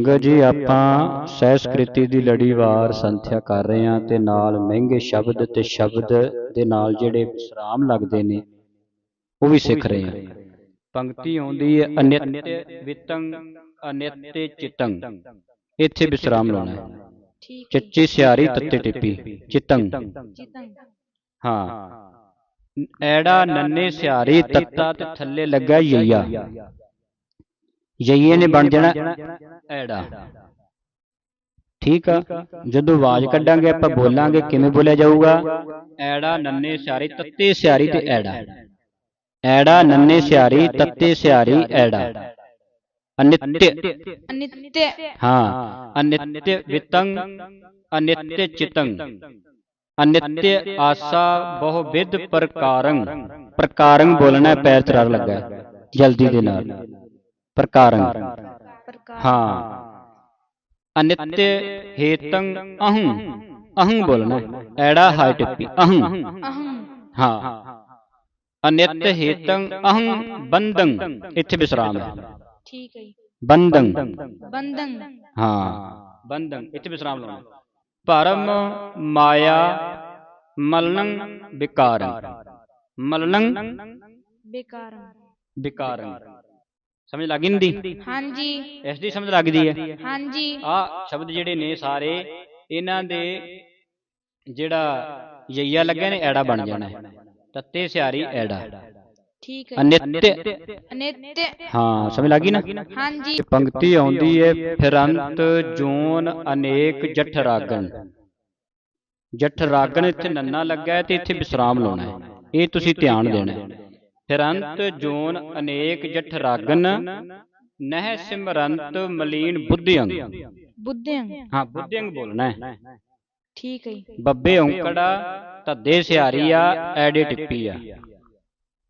ਸੰਗਤ ਜੀ ਆਪਾਂ ਸਹਿਸਕ੍ਰਿਤੀ ਦੀ ਲੜੀਵਾਰ ਸੰਥਿਆ ਕਰ ਰਹੇ ਹਾਂ ਤੇ ਨਾਲ ਮਹਿੰਗੇ ਸ਼ਬਦ ਤੇ ਸ਼ਬਦ ਦੇ ਨਾਲ ਜਿਹੜੇ ਵਿਸਰਾਮ ਲੱਗਦੇ ਨੇ ਉਹ ਵੀ ਸਿੱਖ ਰਹੇ ਹਾਂ। ਪੰਕਤੀ ਆਉਂਦੀ ਹੈ ਅਨਿਤ ਵਿਤੰ ਅਨਿਤ ਚਿਤੰ ਇੱਥੇ ਵਿਸਰਾਮ ਲਾਉਣਾ ਹੈ। ਠੀਕ ਚੱਚੀ ਸਿਆਰੀ ਤੱਤੇ ਟਿੱਪੀ ਚਿਤੰ ਹਾਂ। ਐੜਾ ਨੰਨੇ ਸਿਆਰੀ ਤੱਤਾ ਤੇ ਥੱਲੇ ਲੱਗਾ ਯਈਆ ਯਈਏ ਨੇ ਬਣ ਜਾਣਾ ਐੜਾ। ਠੀਕ ਆ? ਜਦੋਂ ਆਵਾਜ਼ ਕੱਢਾਂਗੇ ਆਪਾਂ ਬੋਲਾਂਗੇ ਕਿਵੇਂ ਬੋਲਿਆ ਜਾਊਗਾ? ਐੜਾ ਨੰਨੇ ਸਿਆਰੀ ਤੱਤੇ ਸਿਆਰੀ ਤੇ ਐੜਾ। ਐੜਾ। ਨੰਨੇ ਸਿਆਰੀ ਤੱਤੇ ਸਿਆਰੀ ਐੜਾ। ਅਨਿਤ। ਅਨਿਤਯ ਹਾਂ। ਅਨਿਤ ਵਿਤੰ ਅਨਿਤ ਚਿਤੰ ਅਨਿਤ ਆਸਾ ਬਹੁ ਵਿਦ ਪ੍ਰਕਾਰੰ ਪ੍ਰਕਾਰੰ ਬੋਲਣਾ ਹੈ, ਪੈਰ ਚ ਰਰ ਲੱਗਾ ਹੈ, ਜਲਦੀ ਦੇ ਨਾਲ ਪ੍ਰਕਾਰੰ ਪ੍ਰਕਾਰ ਹਾਂ ਅਨਿਤ ਹੇਤੰ ਅਹੰ ਅਹੰ ਬੋਲਣਾ ਹੈ, ਐੜਾ ਹਾਈ ਟਿੱਪੀ ਅਹੰ ਅਹੰ ਹਾਂ ਅਨਿਤ ਹੇਤੰ ਅਹੰ ਬੰਦੰ ਇੱਥੇ ਵਿਸਰਾਮ ਹੈ ਠੀਕ ਹੈ ਜੀ। ਬੰਦੰ ਬੰਧਨ ਹਾਂ ਬੰਧਨ ਇੱਥੇ ਸਮਝ ਲੱਗ ਇੰਦੀ ਹਾਂਜੀ। ਇਸ ਦੀ ਸਮਝ ਲੱਗਦੀ ਹੈ? ਹਾਂਜੀ। ਆ ਸ਼ਬਦ ਜਿਹੜੇ ਨੇ ਸਾਰੇ ਇਹਨਾਂ ਦੇ ਜਿਹੜਾ ਯਈਆ ਲੱਗਿਆ ਨੇ ਐੜਾ ਬਣ ਜਾਣਾ ਹੈ। ਤੱਤੇ ਸਿਆਰੀ ਐੜਾ। ਠੀਕ ਹੈ। ਅਨਿਤ ਅਨਿਤਯ ਹਾਂ ਸਮਝ ਲੱਗੀ ਨਾ? ਹਾਂਜੀ। ਪੰਕਤੀ ਆਉਂਦੀ ਹੈ ਫਿਰੰਤ ਜੋਨ ਅਨੇਕ ਜਠ ਰਾਗਣ ਜਠ ਰਾਗਣ ਇੱਥੇ ਨੰਨਾ ਲੱਗਾ ਹੈ ਤੇ ਇੱਥੇ ਵਿਸਰਾਮ ਲਾਉਣਾ ਹੈ। ਇਹ ਤੁਸੀਂ ਧਿਆਨ ਦੇਣਾ ਹੈ। ਫਿਰੰਤ ਜੋਨ ਅਨੇਕ ਜਠ ਰਾਗਣ ਨਹਿ ਸਿਮਰੰਤ ਮਲੀਨ ਬੁੱਧਿਅੰਗ। ਬੁੱਧਿਅੰ ਹਾਂ ਬੁੱਧਿਅੰਗ ਬੋਲਣਾ ਹੈ। ਠੀਕ ਹੈ। ਬੱਬੇ ਔਂਕੜਾ ਧੱਦੇ ਸਿਆਰੀ ਆ ਐੜੇ ਟਿੱਪੀ ਆ।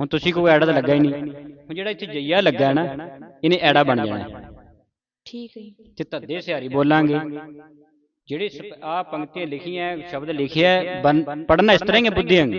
ਹੁਣ ਤੁਸੀਂ ਕੋਈ ਐੜਾ ਤਾਂ ਲੱਗਾ ਹੀ ਨਹੀਂ। ਹੁਣ ਜਿਹੜਾ ਇੱਥੇ ਜਈਆ ਲੱਗਾ ਹੈ ਨਾ ਇਹਨੇ ਐੜਾ ਬਣ ਜਾਣਾ ਠੀਕ ਹੈ ਜੀ। ਤੇ ਧੱਦੇ ਸਿਆਰੀ ਬੋਲਾਂਗੇ। ਜਿਹੜੇ ਆ ਪੰਕਤੀਆਂ ਲਿਖੀਆਂ ਸ਼ਬਦ ਲਿਖਿਆ ਪੜਨਾ ਇਸ ਤਰ੍ਹਾਂ ਹੀ ਹੈ ਬੁੱਧਿਅੰਗ।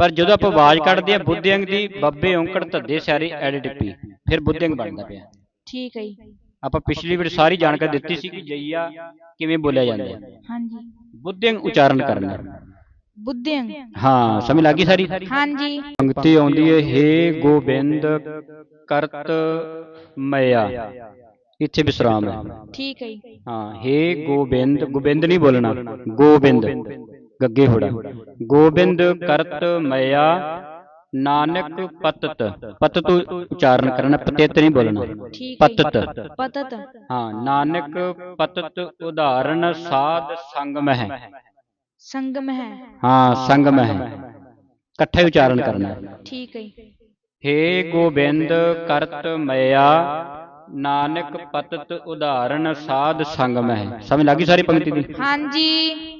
ਪਰ ਜਦੋਂ ਆਪਾਂ ਆਵਾਜ਼ ਕੱਢਦੇ ਆ ਬੁੱਧਿਅੰਗ ਦੀ ਬੱਬੇ ਔਂਕੜ ਧੱਦੇ ਸਿਆਰੀ ਐੜੇ ਟਿੱਪੀ ਫਿਰ ਬੁੱਧਿਅੰਗ ਬਣਦਾ ਪਿਆ। ਠੀਕ ਹੈ ਜੀ। ਆਪਾਂ ਪਿਛਲੀ ਵਾਰ ਸਾਰੀ ਜਾਣਕਾਰੀ ਦਿੱਤੀ ਸੀ ਕਿ ਜਈਆ ਕਿਵੇਂ ਬੋਲਿਆ ਜਾਂਦਾ ਹੈ। ਹਾਂਜੀ। ਬੁੱਧਿਅੰਗ ਉਚਾਰਨ ਕਰਨਾ ਬੁੱਧਿਅੰ ਹਾਂ ਸਮਝ ਲੱਗੀ ਸਾਰੀ? ਹਾਂਜੀ। ਪੰਕਤੀ ਆਉਂਦੀ ਹੈ ਹੇ ਗੋਬਿੰਦ ਕਰਤ ਮਇਆ। ਇੱਥੇ ਵਿਸਰਾਮ ਹੈ। ਠੀਕ ਹੈ ਜੀ। ਹਾਂ ਹੇ ਗੋਬਿੰਦ ਗੋਬਿੰਦ ਨਹੀਂ ਬੋਲਣਾ ਗੋਬਿੰਦ। ਗੱਗੇ ਹੋੜਾ ਗੋਬਿੰਦ ਕਰਤ ਮਇਆ ਨਾਨਕ ਪਤਤ। ਪਤਤ ਉਚਾਰਨ ਕਰਨਾ ਪਤਿਤ ਨਹੀਂ ਬੋਲਣਾ। ਪਤਤ। ਪਤਤ। ਹਾਂ ਨਾਨਕ ਪਤਤ ਉਦਾਹਰਨ ਸਾਧ ਸੰਗਮ ਹੈ। ਸੰਗਮ ਹੈ। ਹਾਂ ਸੰਗਮ ਹੈ। ਇਕੱਠਾ ਉਚਾਰਨ ਕਰਨਾ। ਠੀਕ ਹੈ। ਹੇ ਗੋਬਿੰਦ ਕਰਤ ਮਇਆ ਨਾਨਕ ਪਤਤ ਉਦਾਹਰਨ ਸਾਧ ਸੰਗਮ ਹੈ। ਸਮਝ ਲੱਗੀ ਸਾਰੀ ਪੰਕਤੀ ਦੀ? ਹਾਂਜੀ।